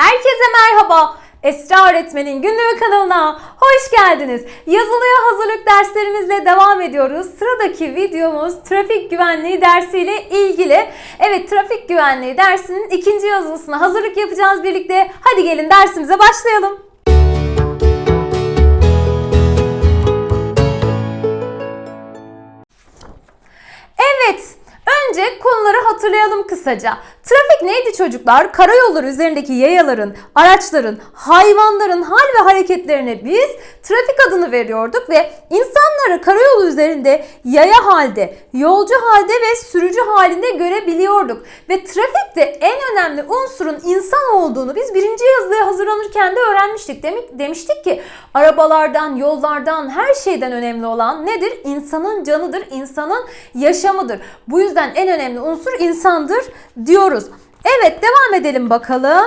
Herkese merhaba. Esra Öğretmen'in günlüğü kanalına hoş geldiniz. Yazılıya hazırlık derslerimizle devam ediyoruz. Sıradaki videomuz trafik güvenliği dersiyle ilgili. Evet trafik güvenliği dersinin ikinci yazılısına hazırlık yapacağız birlikte. Hadi gelin dersimize başlayalım. Evet, önce konuları hatırlayalım kısaca. Trafik neydi çocuklar? Karayolları üzerindeki yayaların, araçların, hayvanların hal ve hareketlerine biz trafik adını veriyorduk ve insanları karayolu üzerinde yaya halde, yolcu halde ve sürücü halinde görebiliyorduk. Ve trafikte en önemli unsurun insan olduğunu biz birinci yazılıya hazırlanırken de öğrenmiştik. Demek, demiştik ki arabalardan, yollardan, her şeyden önemli olan nedir? İnsanın canıdır, insanın yaşamıdır. Bu yüzden en önemli unsur insandır diyoruz. Evet devam edelim bakalım.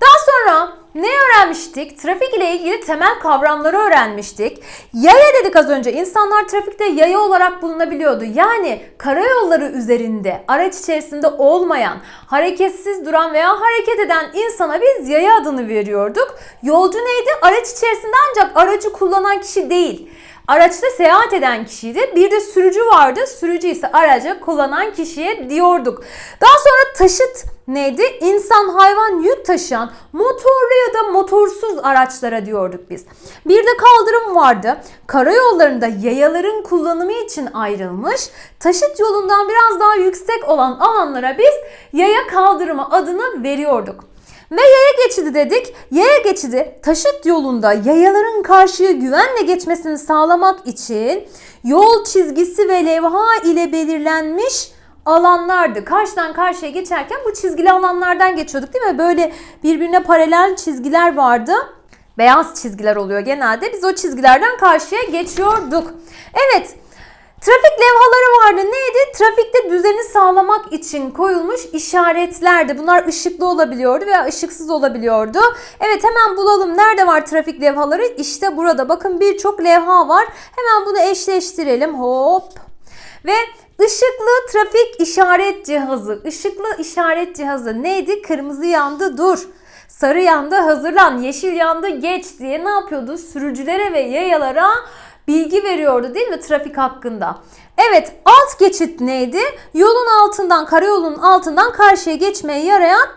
Daha sonra ne öğrenmiştik? Trafik ile ilgili temel kavramları öğrenmiştik. Yaya dedik az önce. İnsanlar trafikte yaya olarak bulunabiliyordu. Yani karayolları üzerinde araç içerisinde olmayan, hareketsiz duran veya hareket eden insana biz yaya adını veriyorduk. Yolcu neydi? Araç içerisinde ancak aracı kullanan kişi değil. Araçta seyahat eden kişiydi. Bir de sürücü vardı. Sürücü ise aracı kullanan kişiye diyorduk. Daha sonra taşıt neydi? İnsan, hayvan, yük taşıyan motorlu ya da motorsuz araçlara diyorduk biz. Bir de kaldırım vardı. Karayollarında yayaların kullanımı için ayrılmış. Taşıt yolundan biraz daha yüksek olan alanlara biz yaya kaldırımı adını veriyorduk. Ve yaya geçidi dedik. Yaya geçidi taşıt yolunda yayaların karşıya güvenle geçmesini sağlamak için yol çizgisi ve levha ile belirlenmiş alanlardı. Karşıdan karşıya geçerken bu çizgili alanlardan geçiyorduk değil mi? Böyle birbirine paralel çizgiler vardı. Beyaz çizgiler oluyor genelde. Biz o çizgilerden karşıya geçiyorduk. Evet. Trafik levhaları vardı. Neydi? Trafikte düzeni sağlamak için koyulmuş işaretlerdi. Bunlar ışıklı olabiliyordu veya ışıksız olabiliyordu. Evet hemen bulalım. Nerede var trafik levhaları? İşte burada. Bakın birçok levha var. Hemen bunu eşleştirelim. Hop. Ve ışıklı trafik işaret cihazı. Işıklı işaret cihazı neydi? Kırmızı yandı dur. Sarı yandı hazırlan, yeşil yandı geç diye ne yapıyordu? Sürücülere ve yayalara bilgi veriyordu değil mi trafik hakkında? Evet alt geçit neydi? Yolun altından, karayolunun altından karşıya geçmeye yarayan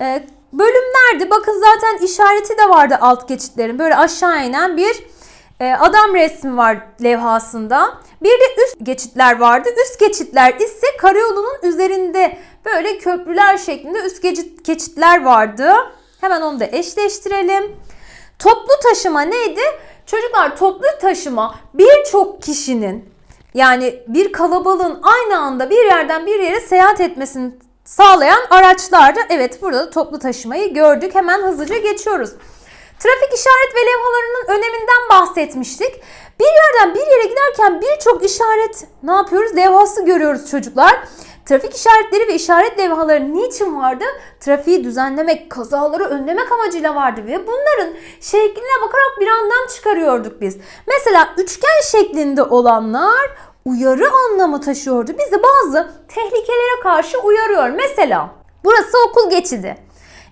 e, bölümlerdi. Bakın zaten işareti de vardı alt geçitlerin. Böyle aşağı inen bir e, adam resmi var levhasında. Bir de üst geçitler vardı. Üst geçitler ise karayolunun üzerinde böyle köprüler şeklinde üst geçit, geçitler vardı. Hemen onu da eşleştirelim. Toplu taşıma neydi? Çocuklar toplu taşıma birçok kişinin yani bir kalabalığın aynı anda bir yerden bir yere seyahat etmesini sağlayan araçlardı. Evet burada da toplu taşımayı gördük. Hemen hızlıca geçiyoruz. Trafik işaret ve levhalarının öneminden bahsetmiştik. Bir yerden bir yere giderken birçok işaret ne yapıyoruz? Levhası görüyoruz çocuklar. Trafik işaretleri ve işaret levhaları niçin vardı? Trafiği düzenlemek, kazaları önlemek amacıyla vardı ve bunların şekline bakarak bir anlam çıkarıyorduk biz. Mesela üçgen şeklinde olanlar uyarı anlamı taşıyordu. Bizi bazı tehlikelere karşı uyarıyor. Mesela burası okul geçidi.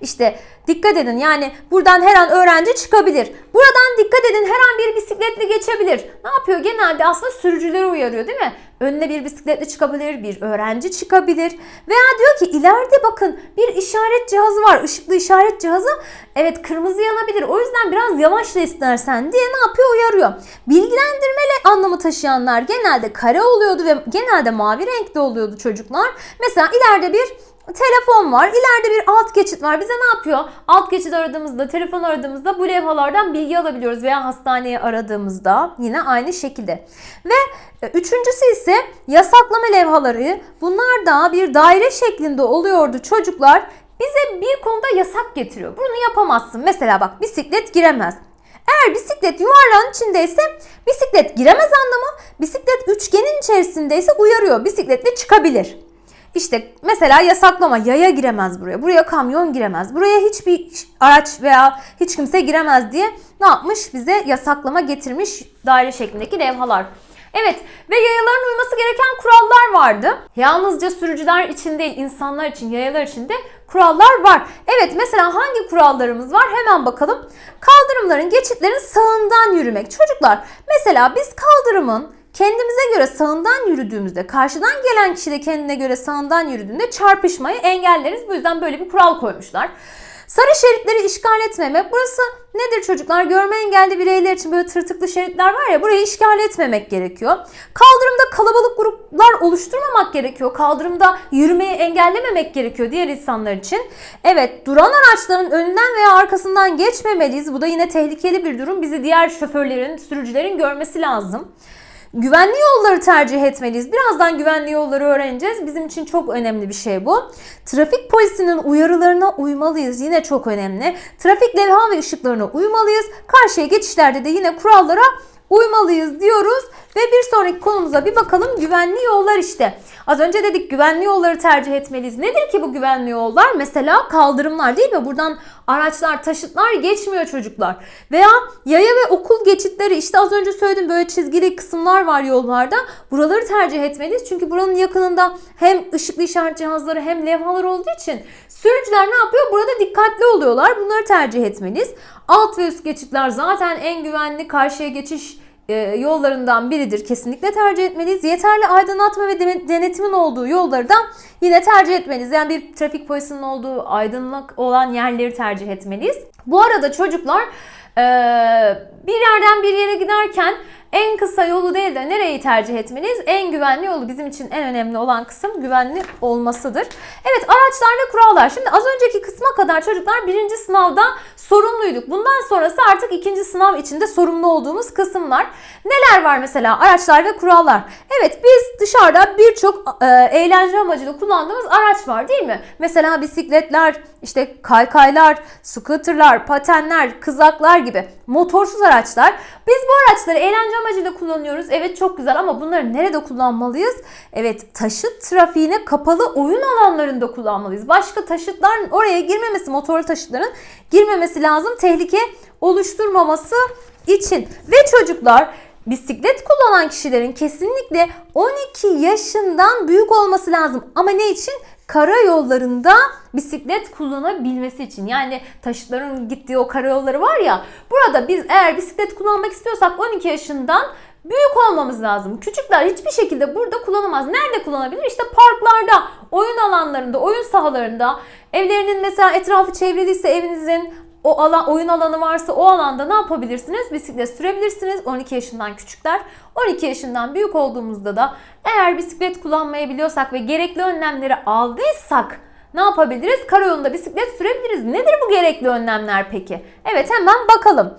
İşte dikkat edin yani buradan her an öğrenci çıkabilir. Buradan dikkat edin her an bir bisikletli geçebilir. Ne yapıyor? Genelde aslında sürücüleri uyarıyor değil mi? Önüne bir bisikletli çıkabilir, bir öğrenci çıkabilir. Veya diyor ki ileride bakın bir işaret cihazı var. ışıklı işaret cihazı. Evet kırmızı yanabilir. O yüzden biraz yavaşla istersen diye ne yapıyor? Uyarıyor. Bilgilendirmeli anlamı taşıyanlar genelde kare oluyordu ve genelde mavi renkte oluyordu çocuklar. Mesela ileride bir telefon var. İleride bir alt geçit var. Bize ne yapıyor? Alt geçit aradığımızda, telefon aradığımızda bu levhalardan bilgi alabiliyoruz veya hastaneye aradığımızda yine aynı şekilde. Ve e, üçüncüsü ise yasaklama levhaları. Bunlar da bir daire şeklinde oluyordu çocuklar. Bize bir konuda yasak getiriyor. Bunu yapamazsın. Mesela bak bisiklet giremez. Eğer bisiklet yuvarlağın içindeyse bisiklet giremez anlamı. Bisiklet üçgenin içerisindeyse uyarıyor. Bisikletle çıkabilir. İşte mesela yasaklama yaya giremez buraya. Buraya kamyon giremez. Buraya hiçbir araç veya hiç kimse giremez diye ne yapmış? Bize yasaklama getirmiş daire şeklindeki levhalar. Evet ve yayaların uyması gereken kurallar vardı. Yalnızca sürücüler için değil insanlar için, yayalar için de kurallar var. Evet mesela hangi kurallarımız var hemen bakalım. Kaldırımların geçitlerin sağından yürümek. Çocuklar mesela biz kaldırımın kendimize göre sağından yürüdüğümüzde, karşıdan gelen kişi de kendine göre sağından yürüdüğünde çarpışmayı engelleriz. Bu yüzden böyle bir kural koymuşlar. Sarı şeritleri işgal etmemek. Burası nedir çocuklar? Görme engelli bireyler için böyle tırtıklı şeritler var ya burayı işgal etmemek gerekiyor. Kaldırımda kalabalık gruplar oluşturmamak gerekiyor. Kaldırımda yürümeyi engellememek gerekiyor diğer insanlar için. Evet duran araçların önünden veya arkasından geçmemeliyiz. Bu da yine tehlikeli bir durum. Bizi diğer şoförlerin, sürücülerin görmesi lazım. Güvenli yolları tercih etmeliyiz. Birazdan güvenli yolları öğreneceğiz. Bizim için çok önemli bir şey bu. Trafik polisinin uyarılarına uymalıyız. Yine çok önemli. Trafik levha ve ışıklarına uymalıyız. Karşıya geçişlerde de yine kurallara uymalıyız diyoruz. Ve bir sonraki konumuza bir bakalım. Güvenli yollar işte. Az önce dedik güvenli yolları tercih etmeliyiz. Nedir ki bu güvenli yollar? Mesela kaldırımlar değil mi? Buradan araçlar, taşıtlar geçmiyor çocuklar. Veya yaya ve okul geçitleri işte az önce söyledim böyle çizgili kısımlar var yollarda. Buraları tercih etmeliyiz. Çünkü buranın yakınında hem ışıklı işaret cihazları hem levhalar olduğu için sürücüler ne yapıyor? Burada dikkatli oluyorlar. Bunları tercih etmeliyiz. Alt ve üst geçitler zaten en güvenli karşıya geçiş yollarından biridir. Kesinlikle tercih etmeliyiz. Yeterli aydınlatma ve denetimin olduğu yolları da yine tercih etmeliyiz. Yani bir trafik polisinin olduğu aydınlık olan yerleri tercih etmeliyiz. Bu arada çocuklar e, bir yerden bir yere giderken en kısa yolu değil de nereyi tercih etmeliyiz? En güvenli yolu bizim için en önemli olan kısım güvenli olmasıdır. Evet araçlar ve kurallar. Şimdi az önceki kısma kadar çocuklar birinci sınavda sorumluyduk. Bundan sonrası artık ikinci sınav içinde sorumlu olduğumuz kısımlar. Neler var mesela araçlar ve kurallar? Evet biz dışarıda birçok e, eğlence amacıyla kullandığımız araç var değil mi? Mesela bisikletler, işte kaykaylar, scooterlar, patenler, kızaklar gibi motorsuz araçlar. Biz bu araçları eğlence amacıyla kullanıyoruz. Evet çok güzel ama bunları nerede kullanmalıyız? Evet taşıt trafiğine kapalı oyun alanlarında kullanmalıyız. Başka taşıtların oraya girmemesi, motorlu taşıtların girmemesi lazım. Tehlike oluşturmaması için. Ve çocuklar bisiklet kullanan kişilerin kesinlikle 12 yaşından büyük olması lazım. Ama ne için? karayollarında bisiklet kullanabilmesi için. Yani taşıtların gittiği o karayolları var ya. Burada biz eğer bisiklet kullanmak istiyorsak 12 yaşından büyük olmamız lazım. Küçükler hiçbir şekilde burada kullanamaz. Nerede kullanabilir? İşte parklarda, oyun alanlarında, oyun sahalarında, evlerinin mesela etrafı çevriliyse evinizin o alan oyun alanı varsa o alanda ne yapabilirsiniz? Bisiklet sürebilirsiniz. 12 yaşından küçükler. 12 yaşından büyük olduğumuzda da eğer bisiklet kullanmayı biliyorsak ve gerekli önlemleri aldıysak ne yapabiliriz? Karayolunda bisiklet sürebiliriz. Nedir bu gerekli önlemler peki? Evet hemen bakalım.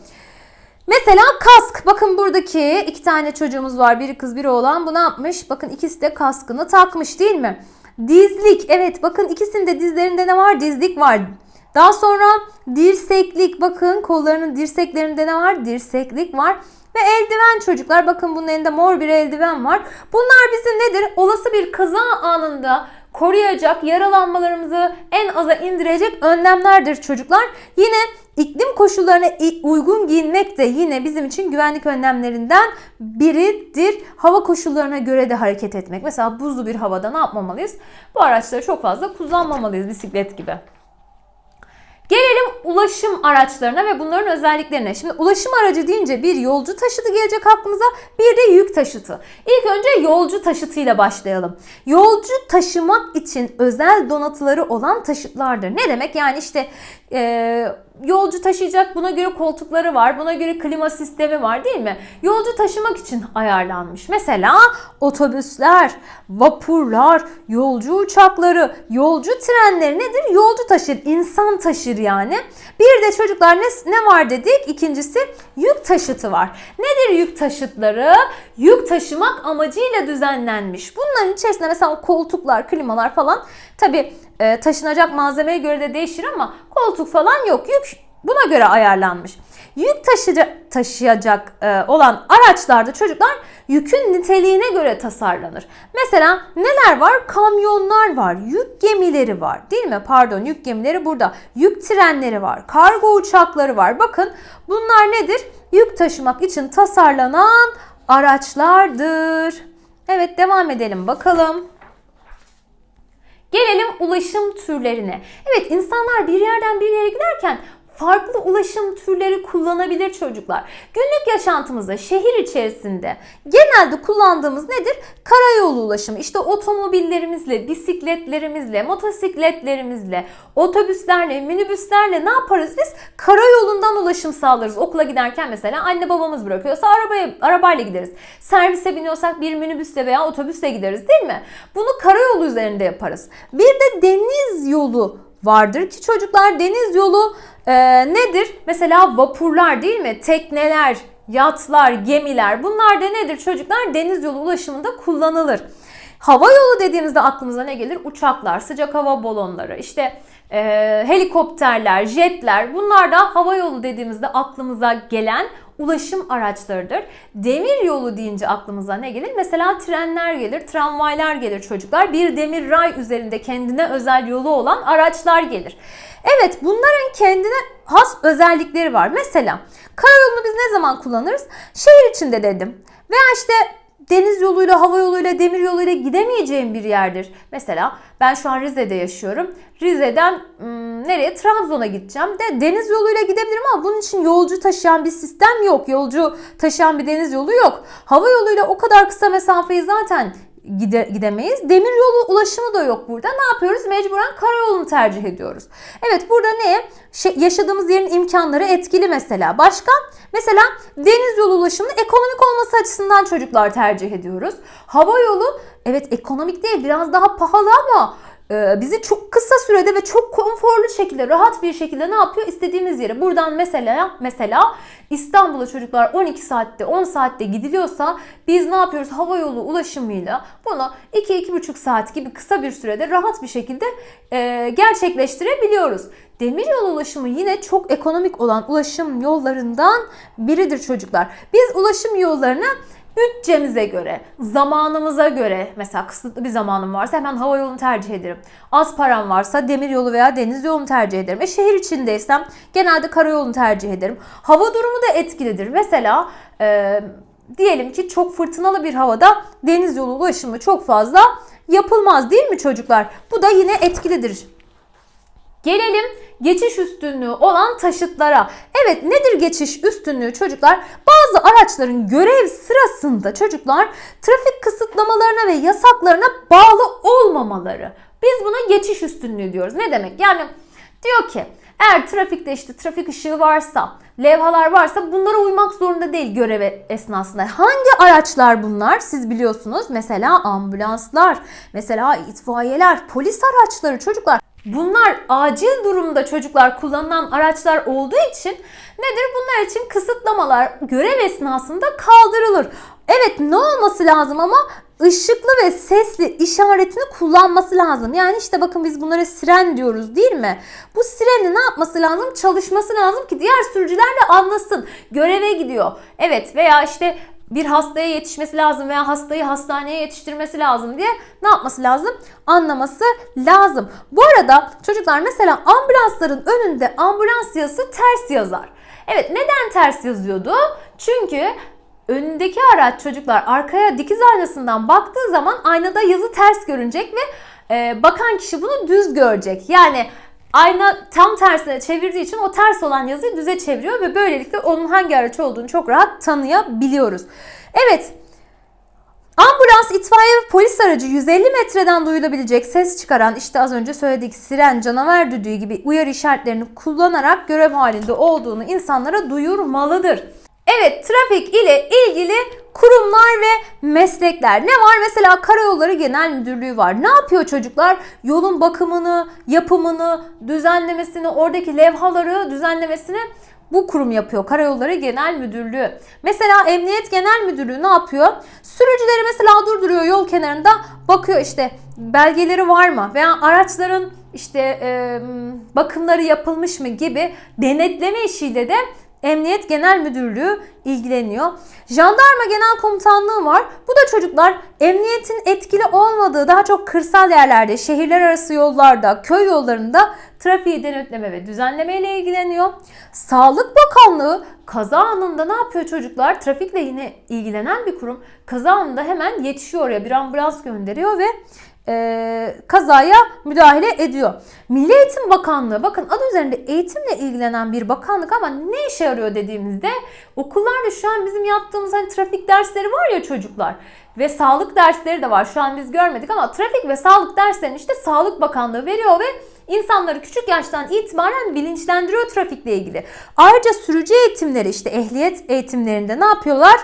Mesela kask. Bakın buradaki iki tane çocuğumuz var. Biri kız biri oğlan. Bu ne yapmış? Bakın ikisi de kaskını takmış değil mi? Dizlik. Evet bakın ikisinde dizlerinde ne var? Dizlik var. Daha sonra dirseklik. Bakın kollarının dirseklerinde ne var? Dirseklik var. Ve eldiven çocuklar. Bakın bunun elinde mor bir eldiven var. Bunlar bizi nedir? Olası bir kaza anında koruyacak, yaralanmalarımızı en aza indirecek önlemlerdir çocuklar. Yine iklim koşullarına uygun giyinmek de yine bizim için güvenlik önlemlerinden biridir. Hava koşullarına göre de hareket etmek. Mesela buzlu bir havada ne yapmamalıyız? Bu araçları çok fazla kullanmamalıyız bisiklet gibi. Gelelim ulaşım araçlarına ve bunların özelliklerine. Şimdi ulaşım aracı deyince bir yolcu taşıtı gelecek aklımıza bir de yük taşıtı. İlk önce yolcu taşıtıyla başlayalım. Yolcu taşımak için özel donatıları olan taşıtlardır. Ne demek? Yani işte e, yolcu taşıyacak buna göre koltukları var, buna göre klima sistemi var değil mi? Yolcu taşımak için ayarlanmış. Mesela otobüsler, vapurlar, yolcu uçakları, yolcu trenleri nedir? Yolcu taşır, insan taşır yani. Bir de çocuklar ne, ne var dedik? İkincisi yük taşıtı var. Nedir yük taşıtları? Yük taşımak amacıyla düzenlenmiş. Bunların içerisinde mesela koltuklar, klimalar falan tabi e, taşınacak malzemeye göre de değişir ama koltuk falan yok. Yük buna göre ayarlanmış. Yük taşıca, taşıyacak e, olan araçlarda çocuklar yükün niteliğine göre tasarlanır. Mesela neler var? Kamyonlar var, yük gemileri var değil mi? Pardon yük gemileri burada. Yük trenleri var, kargo uçakları var. Bakın bunlar nedir? Yük taşımak için tasarlanan araçlardır. Evet devam edelim bakalım. Gelelim ulaşım türlerine. Evet insanlar bir yerden bir yere giderken farklı ulaşım türleri kullanabilir çocuklar. Günlük yaşantımızda şehir içerisinde genelde kullandığımız nedir? Karayolu ulaşımı. İşte otomobillerimizle, bisikletlerimizle, motosikletlerimizle, otobüslerle, minibüslerle ne yaparız biz? Karayolundan ulaşım sağlarız. Okula giderken mesela anne babamız bırakıyorsa arabaya arabayla gideriz. Servise biniyorsak bir minibüsle veya otobüsle gideriz değil mi? Bunu karayolu üzerinde yaparız. Bir de deniz yolu vardır ki çocuklar deniz yolu e, nedir? Mesela vapurlar değil mi? Tekneler, yatlar, gemiler bunlar da nedir çocuklar? Deniz yolu ulaşımında kullanılır. Hava yolu dediğimizde aklımıza ne gelir? Uçaklar, sıcak hava balonları, işte e, helikopterler, jetler bunlar da hava yolu dediğimizde aklımıza gelen ulaşım araçlarıdır. Demir yolu deyince aklımıza ne gelir? Mesela trenler gelir, tramvaylar gelir çocuklar. Bir demir ray üzerinde kendine özel yolu olan araçlar gelir. Evet bunların kendine has özellikleri var. Mesela karayolunu biz ne zaman kullanırız? Şehir içinde dedim. Veya işte deniz yoluyla, hava yoluyla, demir yoluyla gidemeyeceğim bir yerdir. Mesela ben şu an Rize'de yaşıyorum. Rize'den ım, nereye? Trabzon'a gideceğim de deniz yoluyla gidebilirim ama bunun için yolcu taşıyan bir sistem yok. Yolcu taşıyan bir deniz yolu yok. Hava yoluyla o kadar kısa mesafeyi zaten gide, gidemeyiz. Demir yolu ulaşımı da yok burada. Ne yapıyoruz? Mecburen karayolunu tercih ediyoruz. Evet burada ne? Şey, yaşadığımız yerin imkanları etkili mesela. Başka? Mesela deniz yolu ulaşımını ekonomik olması açısından çocuklar tercih ediyoruz. Hava yolu evet ekonomik değil biraz daha pahalı ama bizi çok kısa sürede ve çok konforlu şekilde, rahat bir şekilde ne yapıyor? İstediğimiz yere. Buradan mesela mesela İstanbul'a çocuklar 12 saatte, 10 saatte gidiliyorsa biz ne yapıyoruz? Hava yolu ulaşımıyla bunu 2-2,5 saat gibi kısa bir sürede rahat bir şekilde e, gerçekleştirebiliyoruz. Demiryolu ulaşımı yine çok ekonomik olan ulaşım yollarından biridir çocuklar. Biz ulaşım yollarına bütçemize göre, zamanımıza göre mesela kısıtlı bir zamanım varsa hemen hava yolunu tercih ederim. Az param varsa demir yolu veya deniz yolunu tercih ederim. E şehir içindeysem genelde karayolunu tercih ederim. Hava durumu da etkilidir. Mesela e, diyelim ki çok fırtınalı bir havada deniz yolu ulaşımı çok fazla yapılmaz değil mi çocuklar? Bu da yine etkilidir. Gelelim geçiş üstünlüğü olan taşıtlara. Evet nedir geçiş üstünlüğü çocuklar? Bazı araçların görev sırasında çocuklar trafik kısıtlamalarına ve yasaklarına bağlı olmamaları. Biz buna geçiş üstünlüğü diyoruz. Ne demek? Yani diyor ki eğer trafikte işte trafik ışığı varsa, levhalar varsa bunlara uymak zorunda değil görev esnasında. Hangi araçlar bunlar? Siz biliyorsunuz. Mesela ambulanslar, mesela itfaiyeler, polis araçları çocuklar. Bunlar acil durumda çocuklar kullanılan araçlar olduğu için nedir? Bunlar için kısıtlamalar görev esnasında kaldırılır. Evet ne olması lazım ama ışıklı ve sesli işaretini kullanması lazım. Yani işte bakın biz bunlara siren diyoruz değil mi? Bu sireni ne yapması lazım? Çalışması lazım ki diğer sürücüler de anlasın. Göreve gidiyor. Evet veya işte bir hastaya yetişmesi lazım veya hastayı hastaneye yetiştirmesi lazım diye ne yapması lazım? Anlaması lazım. Bu arada çocuklar mesela ambulansların önünde ambulans yazısı ters yazar. Evet neden ters yazıyordu? Çünkü önündeki araç çocuklar arkaya dikiz aynasından baktığı zaman aynada yazı ters görünecek ve e, bakan kişi bunu düz görecek. Yani ayna tam tersine çevirdiği için o ters olan yazıyı düze çeviriyor ve böylelikle onun hangi araç olduğunu çok rahat tanıyabiliyoruz. Evet Ambulans, itfaiye ve polis aracı 150 metreden duyulabilecek ses çıkaran işte az önce söyledik siren, canavar düdüğü gibi uyarı işaretlerini kullanarak görev halinde olduğunu insanlara duyurmalıdır. Evet trafik ile ilgili kurumlar ve meslekler. Ne var? Mesela Karayolları Genel Müdürlüğü var. Ne yapıyor çocuklar? Yolun bakımını, yapımını, düzenlemesini, oradaki levhaları düzenlemesini bu kurum yapıyor. Karayolları Genel Müdürlüğü. Mesela Emniyet Genel Müdürlüğü ne yapıyor? Sürücüleri mesela durduruyor yol kenarında. Bakıyor işte belgeleri var mı? Veya araçların işte e, bakımları yapılmış mı gibi denetleme işiyle de Emniyet Genel Müdürlüğü ilgileniyor. Jandarma Genel Komutanlığı var. Bu da çocuklar emniyetin etkili olmadığı daha çok kırsal yerlerde, şehirler arası yollarda, köy yollarında trafiği denetleme ve düzenleme ile ilgileniyor. Sağlık Bakanlığı kaza anında ne yapıyor çocuklar? Trafikle yine ilgilenen bir kurum. Kaza anında hemen yetişiyor oraya bir ambulans gönderiyor ve e, kazaya müdahale ediyor. Milli Eğitim Bakanlığı bakın adı üzerinde eğitimle ilgilenen bir bakanlık ama ne işe yarıyor dediğimizde okullarda şu an bizim yaptığımız hani trafik dersleri var ya çocuklar ve sağlık dersleri de var. Şu an biz görmedik ama trafik ve sağlık derslerini işte Sağlık Bakanlığı veriyor ve insanları küçük yaştan itibaren bilinçlendiriyor trafikle ilgili. Ayrıca sürücü eğitimleri işte ehliyet eğitimlerinde ne yapıyorlar?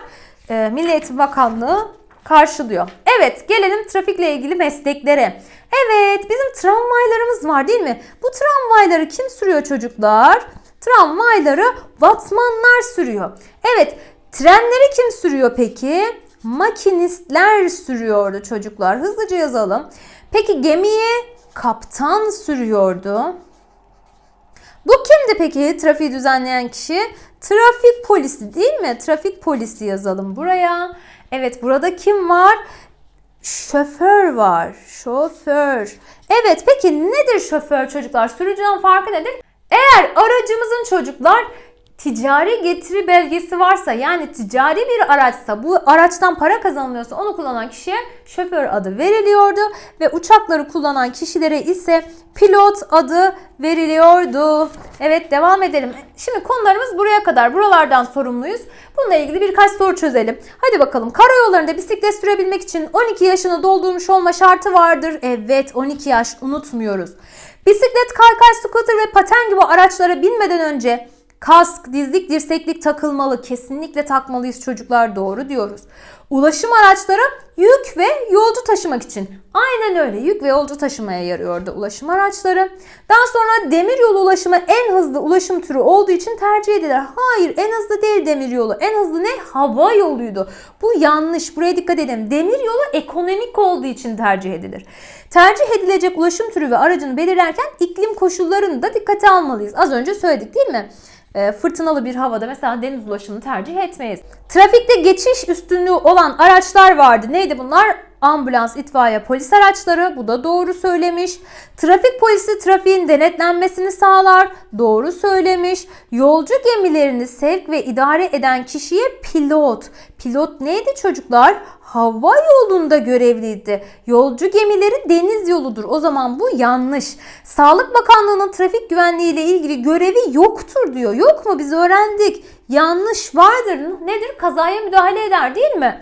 Ee, Milli Eğitim Bakanlığı karşılıyor. Evet gelelim trafikle ilgili mesleklere. Evet bizim tramvaylarımız var değil mi? Bu tramvayları kim sürüyor çocuklar? Tramvayları vatmanlar sürüyor. Evet trenleri kim sürüyor peki? Makinistler sürüyordu çocuklar. Hızlıca yazalım. Peki gemiyi kaptan sürüyordu. Bu kimdi peki trafiği düzenleyen kişi? Trafik polisi değil mi? Trafik polisi yazalım buraya. Evet burada kim var? Şoför var. Şoför. Evet peki nedir şoför çocuklar? Sürücüden farkı nedir? Eğer aracımızın çocuklar ticari getiri belgesi varsa yani ticari bir araçsa bu araçtan para kazanılıyorsa onu kullanan kişiye şoför adı veriliyordu ve uçakları kullanan kişilere ise pilot adı veriliyordu. Evet devam edelim. Şimdi konularımız buraya kadar. Buralardan sorumluyuz. Bununla ilgili birkaç soru çözelim. Hadi bakalım. Karayollarında bisiklet sürebilmek için 12 yaşını doldurmuş olma şartı vardır. Evet 12 yaş unutmuyoruz. Bisiklet, kaykay, scooter ve paten gibi araçlara binmeden önce Kask, dizlik, dirseklik takılmalı. Kesinlikle takmalıyız çocuklar doğru diyoruz. Ulaşım araçları yük ve yolcu taşımak için. Aynen öyle yük ve yolcu taşımaya yarıyordu ulaşım araçları. Daha sonra demir yolu ulaşımı en hızlı ulaşım türü olduğu için tercih edilir. Hayır en hızlı değil demir yolu. En hızlı ne? Hava yoluydu. Bu yanlış. Buraya dikkat edelim. Demir yolu ekonomik olduğu için tercih edilir. Tercih edilecek ulaşım türü ve aracını belirlerken iklim koşullarını da dikkate almalıyız. Az önce söyledik değil mi? E, fırtınalı bir havada mesela deniz ulaşımını tercih etmeyiz. Trafikte geçiş üstünlüğü olan araçlar vardı. Neydi bunlar? Ambulans, itfaiye, polis araçları. Bu da doğru söylemiş. Trafik polisi trafiğin denetlenmesini sağlar. Doğru söylemiş. Yolcu gemilerini sevk ve idare eden kişiye pilot. Pilot neydi çocuklar? Hava yolunda görevliydi. Yolcu gemileri deniz yoludur. O zaman bu yanlış. Sağlık Bakanlığı'nın trafik güvenliği ile ilgili görevi yoktur diyor. Yok mu? Biz öğrendik. Yanlış vardır. Nedir? Kazaya müdahale eder değil mi?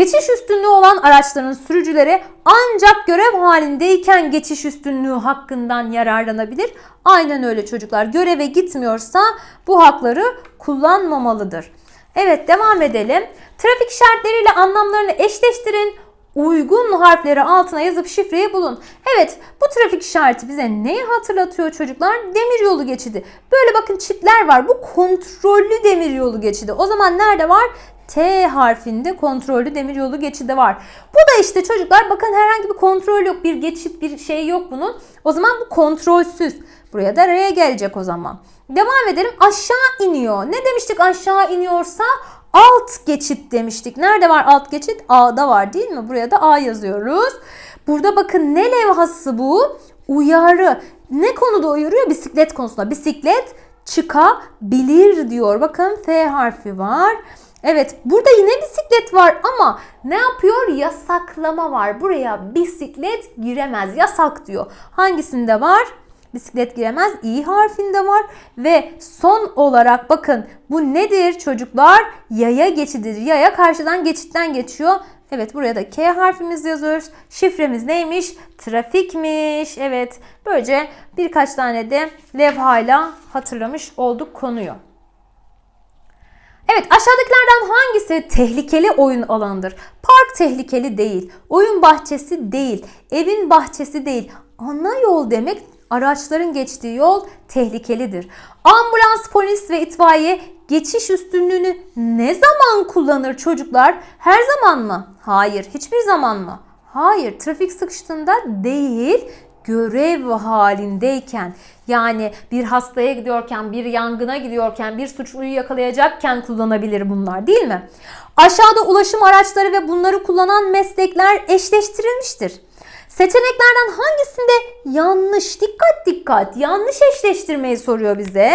Geçiş üstünlüğü olan araçların sürücüleri ancak görev halindeyken geçiş üstünlüğü hakkından yararlanabilir. Aynen öyle çocuklar. Göreve gitmiyorsa bu hakları kullanmamalıdır. Evet devam edelim. Trafik işaretleriyle anlamlarını eşleştirin. Uygun harfleri altına yazıp şifreyi bulun. Evet bu trafik işareti bize neyi hatırlatıyor çocuklar? Demir yolu geçidi. Böyle bakın çipler var. Bu kontrollü demir yolu geçidi. O zaman nerede var? T harfinde kontrollü demiryolu geçidi var. Bu da işte çocuklar bakın herhangi bir kontrol yok. Bir geçit bir şey yok bunun. O zaman bu kontrolsüz. Buraya da R'ye gelecek o zaman. Devam edelim. Aşağı iniyor. Ne demiştik aşağı iniyorsa? Alt geçit demiştik. Nerede var alt geçit? A'da var değil mi? Buraya da A yazıyoruz. Burada bakın ne levhası bu? Uyarı. Ne konuda uyarıyor? Bisiklet konusunda. Bisiklet çıkabilir diyor. Bakın F harfi var. Evet burada yine bisiklet var ama ne yapıyor? Yasaklama var. Buraya bisiklet giremez. Yasak diyor. Hangisinde var? Bisiklet giremez. İ harfinde var. Ve son olarak bakın bu nedir çocuklar? Yaya geçididir. Yaya karşıdan geçitten geçiyor. Evet buraya da K harfimiz yazıyoruz. Şifremiz neymiş? Trafikmiş. Evet böylece birkaç tane de levhayla hatırlamış olduk konuyu. Evet aşağıdakilerden hangisi tehlikeli oyun alanıdır? Park tehlikeli değil, oyun bahçesi değil, evin bahçesi değil. Ana yol demek araçların geçtiği yol tehlikelidir. Ambulans, polis ve itfaiye geçiş üstünlüğünü ne zaman kullanır çocuklar? Her zaman mı? Hayır. Hiçbir zaman mı? Hayır. Trafik sıkıştığında değil görev halindeyken yani bir hastaya gidiyorken, bir yangına gidiyorken, bir suçluyu yakalayacakken kullanabilir bunlar değil mi? Aşağıda ulaşım araçları ve bunları kullanan meslekler eşleştirilmiştir. Seçeneklerden hangisinde yanlış? Dikkat dikkat. Yanlış eşleştirmeyi soruyor bize.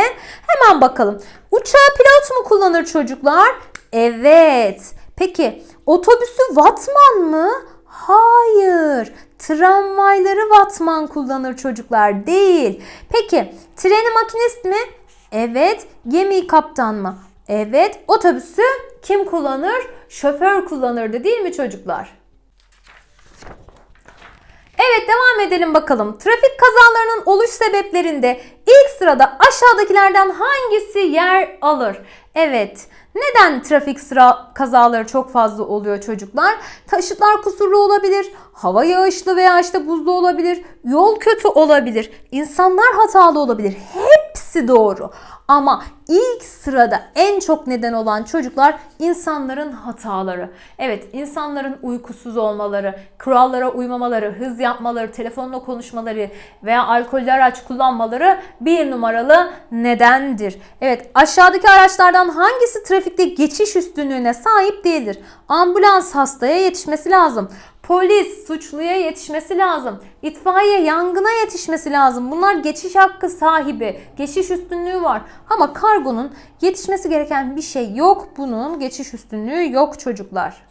Hemen bakalım. Uçağı pilot mu kullanır çocuklar? Evet. Peki otobüsü vatman mı? Hayır. Tramvayları vatman kullanır çocuklar değil. Peki treni makinist mi? Evet. Gemiyi kaptan mı? Evet. Otobüsü kim kullanır? Şoför kullanırdı değil mi çocuklar? Evet devam edelim bakalım. Trafik kazalarının oluş sebeplerinde ilk sırada aşağıdakilerden hangisi yer alır? Evet. Neden trafik sıra kazaları çok fazla oluyor çocuklar? Taşıtlar kusurlu olabilir, hava yağışlı veya işte buzlu olabilir, yol kötü olabilir, insanlar hatalı olabilir. Hepsi doğru. Ama ilk sırada en çok neden olan çocuklar insanların hataları. Evet, insanların uykusuz olmaları, kurallara uymamaları, hız yapmaları, telefonla konuşmaları veya alkollü araç kullanmaları bir numaralı nedendir. Evet, aşağıdaki araçlardan hangisi trafikte geçiş üstünlüğüne sahip değildir? Ambulans hastaya yetişmesi lazım. Polis suçluya yetişmesi lazım. İtfaiye yangına yetişmesi lazım. Bunlar geçiş hakkı sahibi. Geçiş üstünlüğü var. Ama kargonun yetişmesi gereken bir şey yok. Bunun geçiş üstünlüğü yok çocuklar.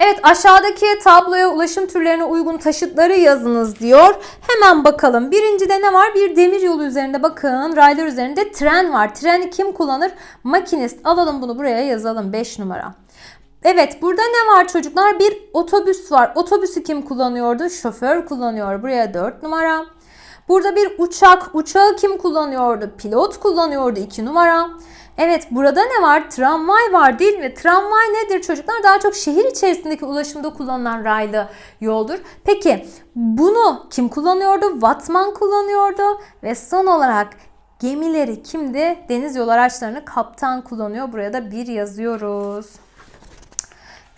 Evet aşağıdaki tabloya ulaşım türlerine uygun taşıtları yazınız diyor. Hemen bakalım. Birincide ne var? Bir demir yolu üzerinde bakın raylar üzerinde tren var. Treni kim kullanır? Makinist. Alalım bunu buraya yazalım 5 numara. Evet burada ne var çocuklar? Bir otobüs var. Otobüsü kim kullanıyordu? Şoför kullanıyor. Buraya 4 numara. Burada bir uçak. Uçağı kim kullanıyordu? Pilot kullanıyordu 2 numara. Evet burada ne var? Tramvay var değil mi? Tramvay nedir çocuklar? Daha çok şehir içerisindeki ulaşımda kullanılan raylı yoldur. Peki bunu kim kullanıyordu? Vatman kullanıyordu. Ve son olarak gemileri kimdi? Deniz yol araçlarını kaptan kullanıyor. Buraya da bir yazıyoruz.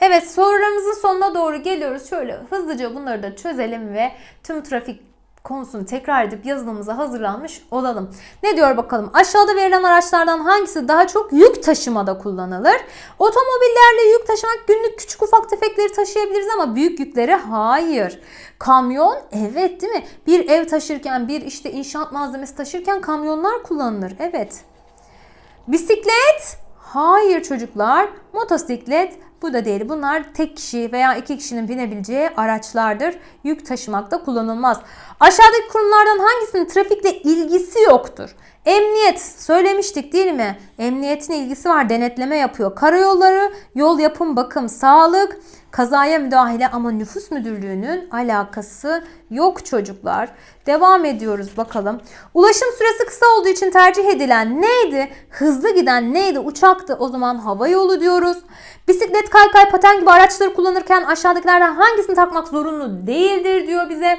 Evet sorularımızın sonuna doğru geliyoruz. Şöyle hızlıca bunları da çözelim ve tüm trafik konusunu tekrar edip yazılımıza hazırlanmış olalım. Ne diyor bakalım? Aşağıda verilen araçlardan hangisi daha çok yük taşımada kullanılır? Otomobillerle yük taşımak günlük küçük ufak tefekleri taşıyabiliriz ama büyük yükleri hayır. Kamyon evet değil mi? Bir ev taşırken bir işte inşaat malzemesi taşırken kamyonlar kullanılır. Evet. Bisiklet Hayır çocuklar. Motosiklet bu da değil. Bunlar tek kişi veya iki kişinin binebileceği araçlardır. Yük taşımakta kullanılmaz. Aşağıdaki kurumlardan hangisinin trafikle ilgisi yoktur? Emniyet söylemiştik değil mi? Emniyetin ilgisi var. Denetleme yapıyor. Karayolları, yol yapım, bakım, sağlık, kazaya müdahale ama nüfus müdürlüğünün alakası yok çocuklar. Devam ediyoruz bakalım. Ulaşım süresi kısa olduğu için tercih edilen neydi? Hızlı giden neydi? Uçaktı. O zaman hava yolu diyoruz. Bisiklet, kaykay, paten gibi araçları kullanırken aşağıdakilerden hangisini takmak zorunlu değildir diyor bize.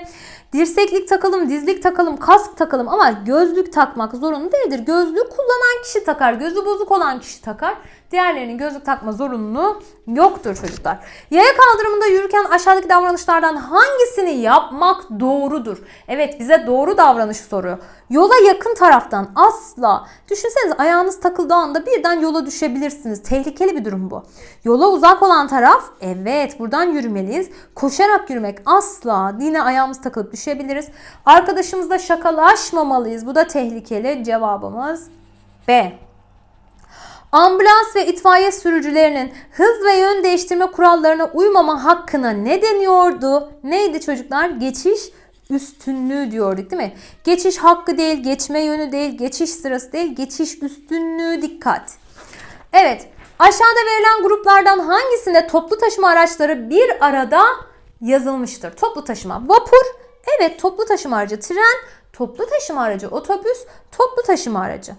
Dirseklik takalım, dizlik takalım, kask takalım ama gözlük takmak zorunlu değildir. Gözlük kullanan kişi takar, gözü bozuk olan kişi takar. Diğerlerinin gözlük takma zorunluluğu yoktur çocuklar. Yaya kaldırımında yürürken aşağıdaki davranışlardan hangisini yapmak doğrudur? Evet bize doğru davranışı soruyor. Yola yakın taraftan asla. Düşünsenize ayağınız takıldığı anda birden yola düşebilirsiniz. Tehlikeli bir durum bu. Yola uzak olan taraf evet buradan yürümeliyiz. Koşarak yürümek asla. Yine ayağımız takılıp düşebiliriz. Arkadaşımızla şakalaşmamalıyız. Bu da tehlikeli. Cevabımız B. Ambulans ve itfaiye sürücülerinin hız ve yön değiştirme kurallarına uymama hakkına ne deniyordu? Neydi çocuklar? Geçiş üstünlüğü diyorduk değil mi? Geçiş hakkı değil, geçme yönü değil, geçiş sırası değil, geçiş üstünlüğü dikkat. Evet, aşağıda verilen gruplardan hangisinde toplu taşıma araçları bir arada yazılmıştır? Toplu taşıma, vapur, evet toplu taşıma aracı, tren, toplu taşıma aracı, otobüs, toplu taşıma aracı.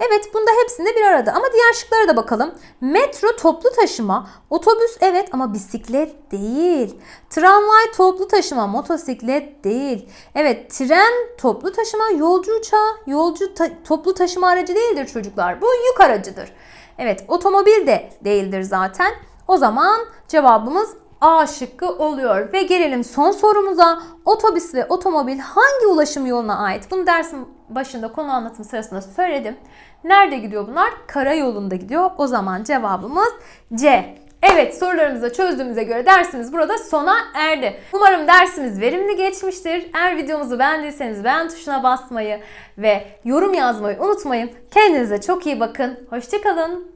Evet bunda hepsinde bir arada ama diğer şıklara da bakalım. Metro toplu taşıma, otobüs evet ama bisiklet değil. Tramvay toplu taşıma, motosiklet değil. Evet tren toplu taşıma, yolcu uçağı, yolcu ta- toplu taşıma aracı değildir çocuklar. Bu yük aracıdır. Evet otomobil de değildir zaten. O zaman cevabımız A şıkkı oluyor. Ve gelelim son sorumuza. Otobüs ve otomobil hangi ulaşım yoluna ait? Bunu dersin başında konu anlatım sırasında söyledim. Nerede gidiyor bunlar? Karayolunda gidiyor. O zaman cevabımız C. Evet sorularımızı çözdüğümüze göre dersimiz burada sona erdi. Umarım dersimiz verimli geçmiştir. Eğer videomuzu beğendiyseniz beğen tuşuna basmayı ve yorum yazmayı unutmayın. Kendinize çok iyi bakın. Hoşçakalın.